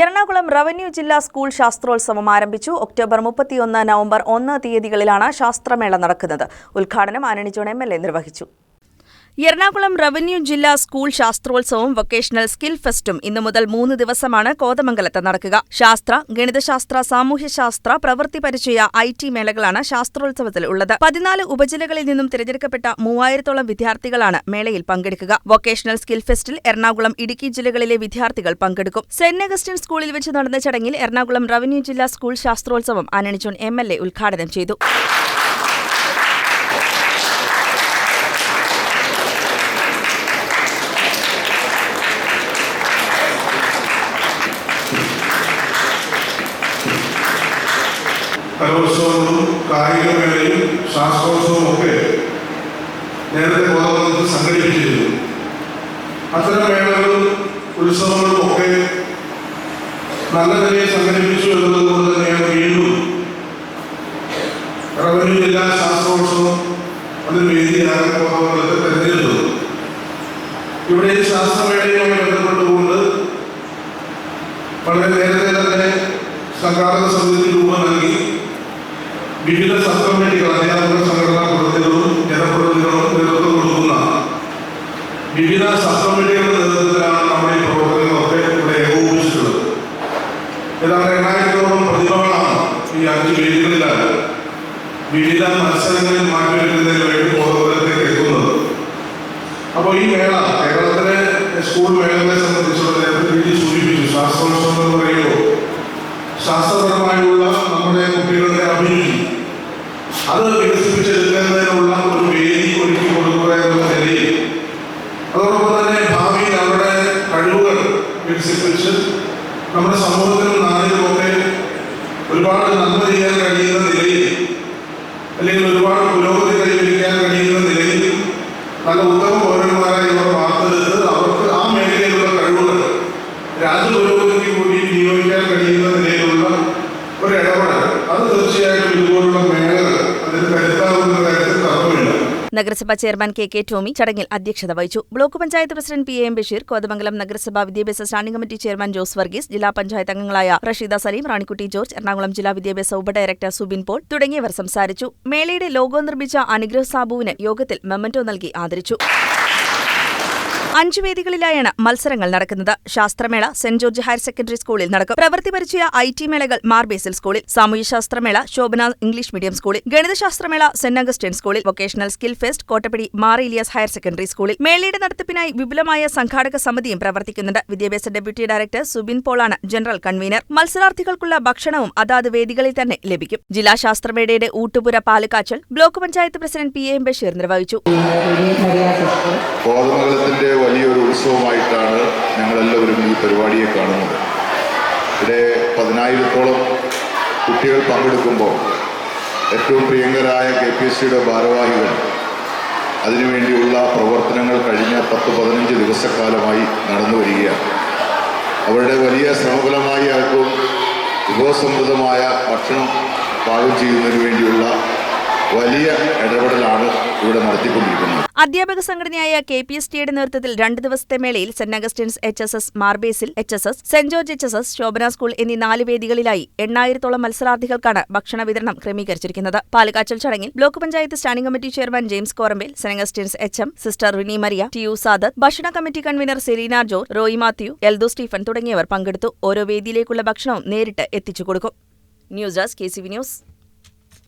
Ernakulam revenue ജില്ലാ school ശാസ്ത്രോത്സവം ആരംഭിച്ചു. ഒക്ടോബർ മുപ്പത്തിയൊന്ന് നവംബർ ഒന്ന് തീയതികളിലാണ് ശാസ്ത്രമേള നടക്കുന്നത്. ഉദ്ഘാടനം ആനണി ജോൺ എം നിർവഹിച്ചു. എറണാകുളം റവന്യൂ ജില്ലാ സ്കൂൾ ശാസ്ത്രോത്സവം വൊക്കേഷണൽ സ്കിൽ ഫെസ്റ്റും ഇന്നു മുതൽ മൂന്ന് ദിവസമാണ് കോതമംഗലത്ത് നടക്കുക. ശാസ്ത്ര ഗണിതശാസ്ത്ര സാമൂഹ്യശാസ്ത്ര പ്രവൃത്തി പരിചയ ഐ ടി മേളകളാണ് ശാസ്ത്രോത്സവത്തിൽ ഉള്ളത്. പതിനാല് ഉപജില്ലകളിൽ നിന്നും തിരഞ്ഞെടുക്കപ്പെട്ട മൂവായിരത്തോളം വിദ്യാർത്ഥികളാണ് മേളയിൽ പങ്കെടുക്കുക. വൊക്കേഷണൽ സ്കിൽ ഫെസ്റ്റിൽ എറണാകുളം ഇടുക്കി ജില്ലകളിലെ വിദ്യാർത്ഥികൾ പങ്കെടുക്കും. സെന്റ് അഗസ്റ്റിൻ സ്കൂളിൽ വെച്ച് നടന്ന ചടങ്ങിൽ എറണാകുളം റവന്യൂ ജില്ലാ സ്കൂൾ ശാസ്ത്രോത്സവം ആനണിജോൺ എം എൽ എ ഉദ്ഘാടനം ചെയ്തു. കലോത്സവങ്ങളും കായികമേളയും ശാസ്ത്രോത്സവവും ഒക്കെ നേരത്തെ കോതമംഗലത്ത് സംഘടിപ്പിച്ചിരുന്നു. അത്തരം മേളകളും ഉത്സവങ്ങളും ഒക്കെ നല്ല നിലയിൽ സംഘടിപ്പിച്ചു എന്നുള്ളത് കൊണ്ട് തന്നെയാണ് വീണ്ടും റവന്യൂ ജില്ലാ ശാസ്ത്രോത്സവം അതിന് വേദിയാകാൻ കോതമംഗലത്തെ തെരഞ്ഞെടുത്തത്. ഇവിടെ ഈ ശാസ്ത്രമേളയുമായി ബന്ധപ്പെട്ടുകൊണ്ട് വളരെ നേരത്തെ തന്നെ സംഘാടക സമിതി വിവിധ സബ് കമ്മിറ്റികളുടെ നേതൃത്വത്തിലാണ് നമ്മുടെ ഈ പ്രവർത്തനങ്ങളൊക്കെ ഇവിടെ ഏകോപിപ്പിച്ചിട്ടുള്ളത്. ഏതാണ്ട് എണ്ണായിരത്തോളം പ്രതിഭകളാണ് ഈ അഞ്ച് വേദികളിലാണ് വിവിധ മത്സരങ്ങളിൽ മാറ്റിവെക്കുന്നതിന് വേണ്ടി ബോധവൽക്കരത്തേക്ക് എത്തുന്നത് അപ്പോൾ ഈ മേള കേരളത്തിലെ സ്കൂൾ മേളകളെ സംബന്ധിച്ചുള്ള നേരത്തെ രീതി സൂചിപ്പിച്ചു. ശാസ്ത്രോത്സവം എന്ന് പറയുമ്പോൾ ശാസ്ത്രപരമായുള്ള നമ്മുടെ കുട്ടികളുടെ അഭിരുചി. അത് വികസിപ്പിച്ചെടുക്കുന്നതിനുള്ള ഒരു വേദി ഒരുക്കി കൊടുക്കുക എന്ന നിലയിൽ അതോടൊപ്പം തന്നെ ഭാവിയിൽ അവരുടെ കഴിവുകൾ വികസിപ്പിച്ച് നമ്മുടെ സമൂഹത്തിനും നാടിനുമൊക്കെ ഒരുപാട് നന്മ ചെയ്യാൻ കഴിയുന്ന നിലയിൽ അല്ലെങ്കിൽ ഒരുപാട് പുരോഗതി കൈവരിക്കാൻ കഴിയുന്ന നിലയിൽ നല്ല ഉത്തമ പൗരന്മാരായി ഇവർ വാർത്തെടുത്ത് അവർക്ക് ആ മേഖലയിലുള്ള കഴിവുകൾ രാജ്യപുരോഗതിക്ക് കൂടി വിനിയോഗിക്കാൻ കഴിയുന്ന നിലയിലുള്ള ഒരു ഇടപെടൽ. അത് തീർച്ചയായിട്ടും ഇതുപോലുള്ള നഗരസഭാ ചെയർമാൻ കെ കെ ടോമി ചടങ്ങിൽ അധ്യക്ഷത വഹിച്ചു. Block panchayat president P M Basheer Kothamangalam നഗരസഭാ വിദ്യാഭ്യാസ standing committee chairman Jose Varghese ജില്ലാ പഞ്ചായത്ത് അംഗങ്ങളായ റഷീദ സലീം റാണിക്കുട്ടി ജോർജ് എറണാകുളം ജില്ലാ വിദ്യാഭ്യാസ ഉപഡയറക്ടർ സുബിൻ പോൾ തുടങ്ങിയവർ സംസാരിച്ചു. മേളയുടെ ലോഗോ നിർമ്മിച്ച അനുഗ്രഹ സാബുവിന് യോഗത്തിൽ മെമ്മന്റോ നൽകി ആദരിച്ചു. അഞ്ചു വേദികളിലായാണ് മത്സരങ്ങൾ നടക്കുന്നത്. ശാസ്ത്രമേള സെന്റ് ജോർജ് ഹയർ സെക്കൻഡറി സ്കൂളിൽ നടക്കും. പ്രവൃത്തി പരിചയ ഐ ടി മേളകൾ മാർബേസിൽ സ്കൂളിൽ സാമൂഹ്യശാസ്ത്രമേള ശോഭന ഇംഗ്ലീഷ് മീഡിയം സ്കൂളിൽ ഗണിതശാസ്ത്രമേള സെന്റ് അഗസ്റ്റിൻ സ്കൂളിൽ vocational skill fest Kottappadi Mar Elias higher secondary സ്കൂളിൽ. മേളയുടെ നടത്തിപ്പിനായി വിപുലമായ സംഘാടക സമിതിയും പ്രവർത്തിക്കുന്നുണ്ട്. വിദ്യാഭ്യാസ ഡെപ്യൂട്ടി ഡയറക്ടർ സുബിൻ പോളാണ് ജനറൽ കൺവീനർ. മത്സരാർത്ഥികൾക്കുള്ള ഭക്ഷണവും അതാത് വേദികളിൽ തന്നെ ലഭിക്കും. ജില്ലാ ശാസ്ത്രമേളയുടെ ഊട്ടുപുര പാലുകാച്ചൽ block panchayat president P M Basheer നിർവഹിച്ചു. വലിയൊരു ഉത്സവമായിട്ടാണ് ഞങ്ങളെല്ലാവരും ഈ പരിപാടിയെ കാണുന്നത്. ഇവിടെ പതിനായിരത്തോളം കുട്ടികൾ പങ്കെടുക്കുമ്പോൾ ഏറ്റവും പ്രിയങ്കരായ കെ പി എസ് സിയുടെ ഭാരവാഹികൾ അതിനുവേണ്ടിയുള്ള പ്രവർത്തനങ്ങൾ കഴിഞ്ഞ പത്ത് പതിനഞ്ച് ദിവസക്കാലമായി നടന്നു വരികയാണ്. അവരുടെ വലിയ ശ്രമഫലമായി അവർക്കും വിഭവസമൃദ്ധമായ ഭക്ഷണം പാകം ചെയ്യുന്നതിന് വേണ്ടിയുള്ള വലിയ ഇടപെടലാണ് ഇവിടെ നടത്തിക്കൊണ്ടിരിക്കുന്നത്. അധ്യാപക സംഘടനയായ കെ പി എസ് ടിയുടെ നേതൃത്വത്തിൽ രണ്ട് ദിവസത്തെ മേളയിൽ Saint Augustine's H S S Mar Basil H S S Saint George H S S Shobhana school എന്നീ നാല് വേദികളിലായി എണ്ണായിരത്തോളം മത്സരാർത്ഥികൾക്കാണ് ഭക്ഷണ വിതരണം ക്രമീകരിച്ചിരിക്കുന്നത്. പാലക്കാച്ചൽ ചടങ്ങിൽ block panchayat standing committee chairman James Korambel Saint Augustine's H M Sister Rini Maria T U Sadath ഭക്ഷണ committee convener Selina George Roy Mathew Eldho Stephen തുടങ്ങിയവർ പങ്കെടുത്തു. ഓരോ വേദിയിലേക്കുള്ള ഭക്ഷണവും നേരിട്ട് എത്തിച്ചു കൊടുക്കും. News desk K C V news.